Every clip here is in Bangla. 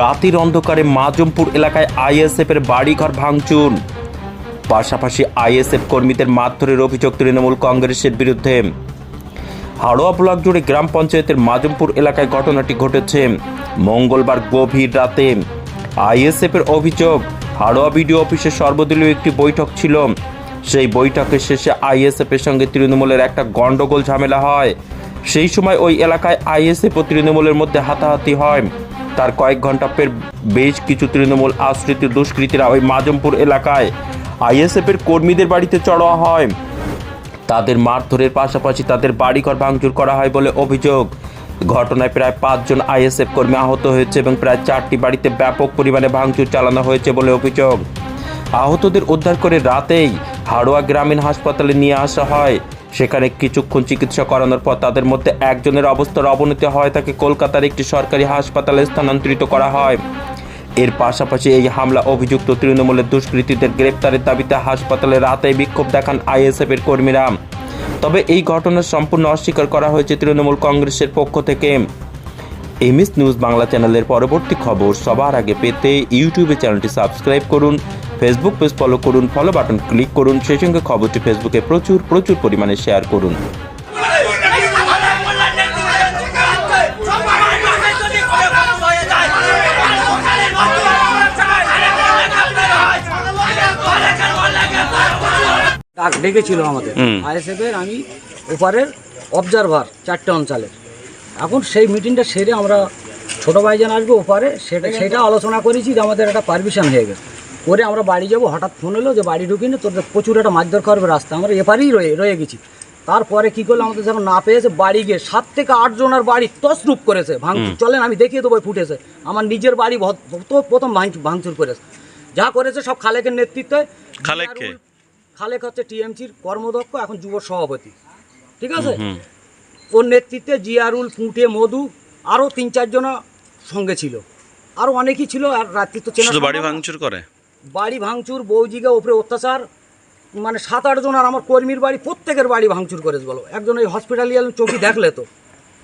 রাতের অন্ধকারে মাজমপুর এলাকায় আইএসএফ এর বাড়িঘর ভাঙচুর। পাশাপাশি আইএসএফ কর্মীদের মারধরের অভিযোগ তৃণমূল কংগ্রেসের বিরুদ্ধে। হাড়োয়া ব্লক জুড়ে গ্রাম পঞ্চায়েতের মাজমপুর এলাকায় ঘটনাটি ঘটেছে। মঙ্গলবার গভীর রাতে আইএসএফ এর অভিযোগ, হাড়োয়া বিডিও অফিসে সর্বদলীয় একটি বৈঠক ছিল। সেই বৈঠকের শেষে আইএসএফ এর সঙ্গে তৃণমূলের একটা গন্ডগোল ঝামেলা হয়। সেই সময় ওই এলাকায় আইএসএফ ও তৃণমূলের মধ্যে হাতাহাতি হয়। তার কয়েক ঘণ্টা পর বেশ কিছু তৃণমূল আশ্রিত দুষ্কৃতীরা ওই মাজমপুর এলাকায় আইএসএফ এর কর্মীদের বাড়িতে চড়াও হয়। তাদের মারধরের পাশাপাশি তাদের বাড়িঘর ভাঙচুর করা হয় বলে অভিযোগ। ঘটনায় প্রায় পাঁচজন আইএসএফ কর্মী আহত হয়েছে এবং প্রায় চারটি বাড়িতে ব্যাপক পরিমাণে ভাঙচুর চালানো হয়েছে বলে অভিযোগ। আহতদের উদ্ধার করে রাতেই হাড়োয়া গ্রামীণ হাসপাতালে নিয়ে আসা হয়। সেখানে কিছুক্ষণ চিকিৎসা করানোর পর তাদের মধ্যে একজনের অবস্থার অবনতি হয় তাকে কলকাতার একটি সরকারি হাসপাতালে স্থানান্তরিত করা হয়। এর পাশাপাশি এই হামলা অভিযুক্ত তৃণমূলের দুষ্কৃতীদের গ্রেপ্তারের দাবিতে হাসপাতালে রাতে বিক্ষোভ দেখান আইএসএফ এর কর্মীরা। তবে এই ঘটনা সম্পূর্ণ অস্বীকার করা হয়েছে তৃণমূল কংগ্রেসের পক্ষ থেকে। এমএস নিউজ বাংলা চ্যানেলের পরবর্তী খবর সবার আগে পেতে ইউটিউবে চ্যানেলটি সাবস্ক্রাইব করুন। ফেসবুক পেজ ফলো করুন ফলো বাটন ক্লিক করুন সেই সঙ্গে খবরটি ফেসবুকে প্রচুর প্রচুর পরিমাণে শেয়ার করুন। ডাক ডেকেছিল আমাদের হুম। আইএসএফ এর আমি ওপারের অবজারভার চারটে অঞ্চলের। এখন সেই মিটিংটা সেরে আমরা ছোটো ভাইজান আসব ওপারে সেটা সেটা আলোচনা করেছি যে আমাদের একটা পারমিশন হয়ে গেছে। করে আমরা বাড়ি যাব হঠাৎ ফোন এলো যে বাড়ি ঢুকিনি তোদের প্রচুর একটা মারধর করবে রাস্তা আমরা এপারেই রয়ে রয়ে গেছি। তারপরে কি করল আমাদের যখন না পেয়েছে বাড়ি গিয়ে সাত থেকে আট জনের বাড়ি তসরূপ করেছে ভাঙচুর। চলেন আমি দেখিয়ে দেবো ফুটেছে আমার নিজের বাড়ি তো প্রথম ভাঙচুর করেছে। যা করেছে সব খালেকের নেতৃত্বে। খালেক কে? খালেক হচ্ছে টিএমসির কর্মদক্ষ এখন যুব সভাপতি। ঠিক আছে? ওর নেতৃত্বে জিয়ারুল পুঁটে মধু আরও তিন চারজন সঙ্গে ছিল। আরও অনেকই ছিল আর রাত্রি তো চেনা বাড়ি ভাঙচুর করে? বাড়ি ভাঙচুর বৌজিকে উপরে অত্যাচার মানে সাত আট জন আর আমার কর্মীর বাড়ি প্রত্যেকের বাড়ি ভাঙচুর করেছে বলো। একজন এই হসপিটালিয়াল চোখি দেখলে তো।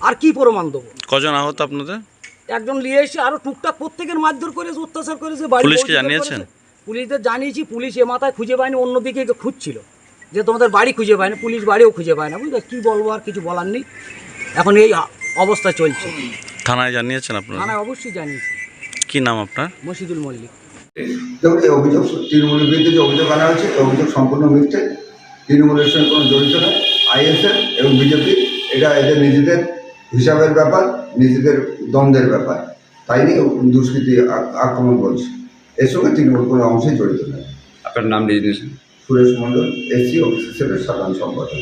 আর কি প্রমাণ দেবো? কজন আহত আপনাদের? একজন নিয়ে এসে আরও টুকটাক প্রত্যেকের মারধর করেছে অত্যাচার করেছে বাড়ি পুলিশকে জানিয়েছেন? পুলিশদের জানিয়েছি পুলিশ এ মাথায় খুঁজে পায়নি অন্যদিকে খুঁজছিল। যে তোমাদের বাড়ি খুঁজে পায় না পুলিশ বাড়িও খুঁজে পায় না। বুঝলে কি বলব আর কিছু বলার নেই। এখন এই অবস্থা চলছে। থানায় জানিয়েছেন আপনারা? থানায় অবশ্যই জানিয়েছি। কি নাম আপনার? মসিদুল মল্লিক। এই অভিযোগ তৃণমূলের বিরুদ্ধে যে অভিযোগ আনা হয়েছে এই অভিযোগ সম্পূর্ণ মিথ্যে। তৃণমূলের সঙ্গে কোনো জড়িত নয়। আইএসএফ এবং বিজেপি এটা এদের নিজেদের হিসাবের ব্যাপার নিজেদের দ্বন্দ্বের ব্যাপার। তাই নিয়ে দুষ্কৃতি আক্রমণ করছে এর সঙ্গে তৃণমূল কোনো অংশে জড়িত নয়। আপনার নাম রেজিগনেশন সুরেশ মণ্ডল এসসি অফিসের সাধারণ সম্পাদক।